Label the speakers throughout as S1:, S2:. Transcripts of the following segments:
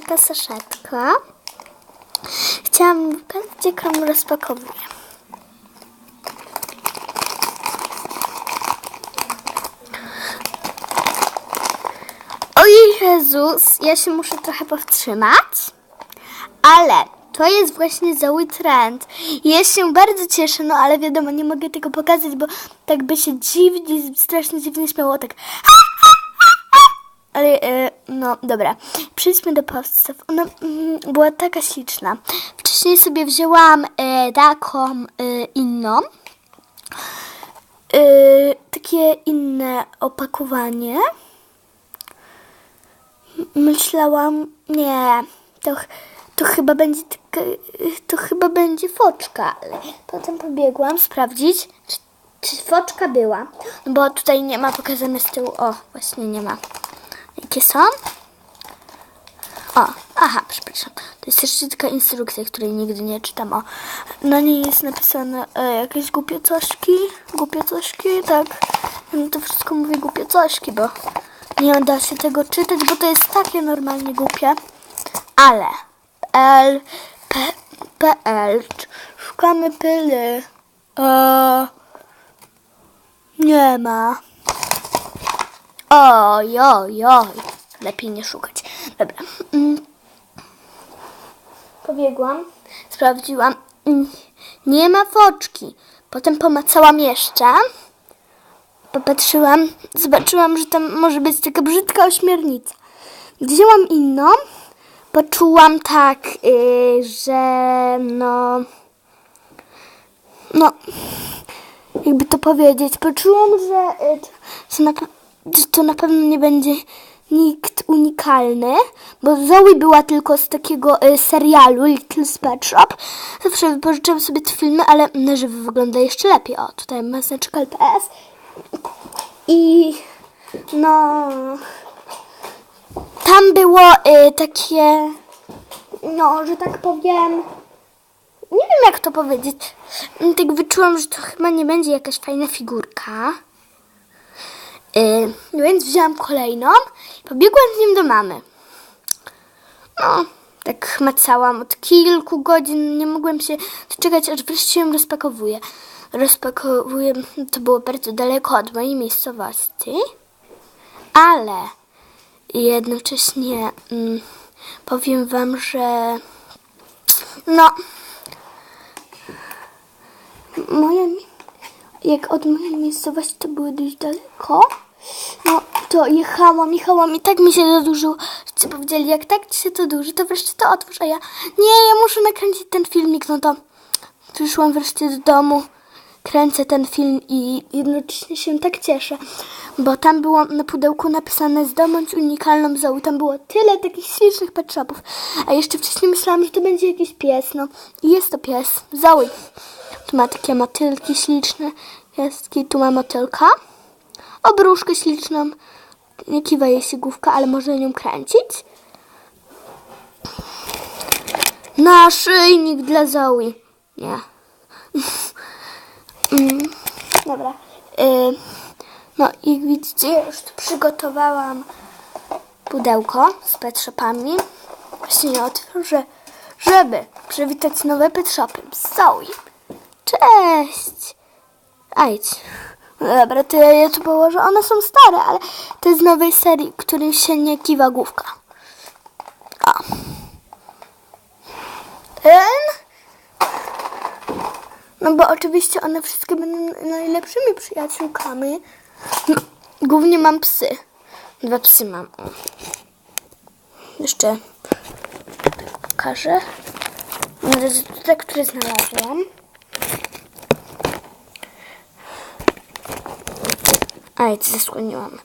S1: taka saszetka. Chciałam pokazać, jak ją rozpakowuję. Ojej Jezus, ja się muszę trochę powstrzymać, ale to jest właśnie Zoe Trend. Ja się bardzo cieszę, no ale wiadomo, nie mogę tego pokazać, bo tak by się dziwnie, strasznie dziwnie śmiało, tak ale e, no dobra, przejdźmy do podstaw. Ona mm, była taka śliczna. Wcześniej sobie wzięłam e, taką e, inną. Takie inne opakowanie. Myślałam, nie, to, to chyba będzie taka, to chyba będzie foczka, ale potem pobiegłam sprawdzić, czy, czy foczka była. Bo tutaj nie ma pokazane z tyłu. O, właśnie nie ma. Jakie są? O, aha, przepraszam. To jest jeszcze taka instrukcja, której nigdy nie czytam. O, na niej jest napisane e, jakieś głupie cośki. Głupie cośki, tak. Ja to wszystko mówię głupie cośki, bo nie da się tego czytać, bo to jest takie normalnie głupie. Ale L, P, PL, szukamy pyly. E, nie ma. Oj, oj, oj. Lepiej nie szukać. Dobra. Mm. Pobiegłam, sprawdziłam. Mm. Nie ma foczki. Potem pomacałam jeszcze. Popatrzyłam, zobaczyłam, że tam może być taka brzydka ośmiornica. Wzięłam inną. Poczułam tak, yy, że no... No, jakby to powiedzieć, poczułam, że, y, to, to na pewno nie będzie nikt unikalny, bo Zoe była tylko z takiego y, serialu Little Pet Shop. Zawsze wypożyczam sobie te filmy, ale na żywo wygląda jeszcze lepiej. O, tutaj ma znaczek LPS. I no... Tam było y, takie, no, że tak powiem, nie wiem jak to powiedzieć. Mm, Tak wyczułam, że to chyba nie będzie jakaś fajna figurka. Yy, więc wzięłam kolejną i pobiegłam z nim do mamy. No, tak macałam od kilku godzin. Nie mogłem się doczekać, aż wreszcie ją rozpakowuję. Rozpakowuję, to było bardzo daleko od mojej miejscowości, ale jednocześnie mm, powiem wam, że no, moje, mi- jak od mojej miejscowości to było dość daleko, to jechałam, jechałam i tak mi się zadłużyło, że powiedzieli, jak tak ci się to duży, to wreszcie to otwórz, a ja, nie, ja muszę nakręcić ten filmik, no to przyszłam wreszcie do domu, kręcę ten film i jednocześnie się tak cieszę, bo tam było na pudełku napisane zdobądź unikalną zołu, tam było tyle takich ślicznych pet shopów, a jeszcze wcześniej myślałam, że to będzie jakiś pies, no. I jest to pies, Zoe. Tu ma takie motylki śliczne, gwiazdki, tu ma motylka, obruszkę śliczną, kiwa jej się główka, ale można nią kręcić. Naszyjnik dla Zoe. Nie. Dobra. Y, no i widzicie, już tu przygotowałam pudełko z pet shopami. Właśnie je otworzę, żeby przywitać nowe pet shopy. Zoe. Cześć. Ajdź. No dobra, to ja je tu położę. One są stare, ale to jest z nowej serii, której się nie kiwa główka. O. Ten no bo oczywiście one wszystkie będą najlepszymi przyjaciółkami. No, głównie mam psy. Dwa psy mam. Jeszcze pokażę. Na razie te, które znalazłam. Aj, zasłoniłam.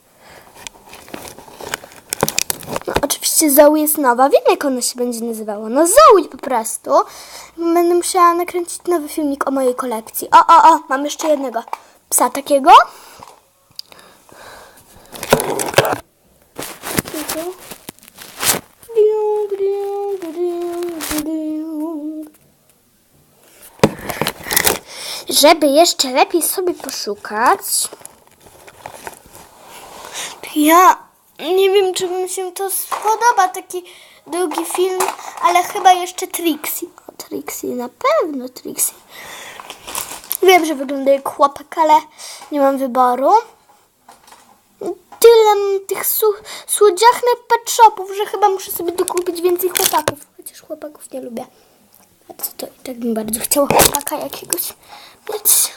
S1: No, oczywiście Zoe jest nowa. Wiem, jak ona się będzie nazywała. No Zoe po prostu. Będę musiała nakręcić nowy filmik o mojej kolekcji. O, o, o, mam jeszcze jednego psa takiego. Żeby jeszcze lepiej sobie poszukać, ja nie wiem, czy mi się to spodoba, taki długi film, ale chyba jeszcze Trixie. O, Trixie, na pewno Trixie. Wiem, że wygląda jak chłopak, ale nie mam wyboru. Tyle m- tych słodziachnych pet shopów, że chyba muszę sobie dokupić więcej chłopaków. Chociaż chłopaków nie lubię. Co to i tak bym bardzo chciała chłopaka jakiegoś mieć.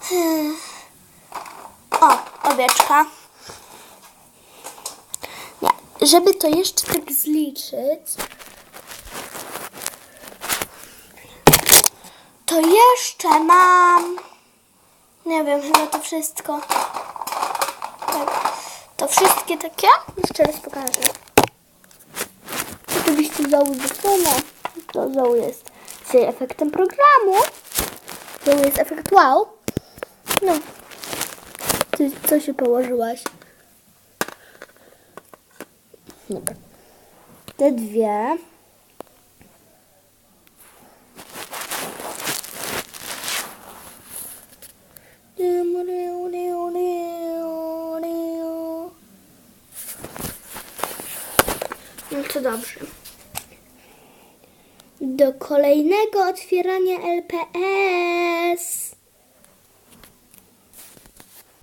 S1: Hmm. O, owieczka. Żeby to jeszcze tak zliczyć, to jeszcze mam. Nie wiem, chyba to wszystko. Tak. To wszystkie takie? Jeszcze raz pokażę. Oczywiście Zoe Bufona. To Zoe jest dzisiaj efektem programu. Zoe jest efekt wow. No. Ty, co się położyłaś? Dobra. Te dwie. No to dobrze. Do kolejnego otwierania LPS.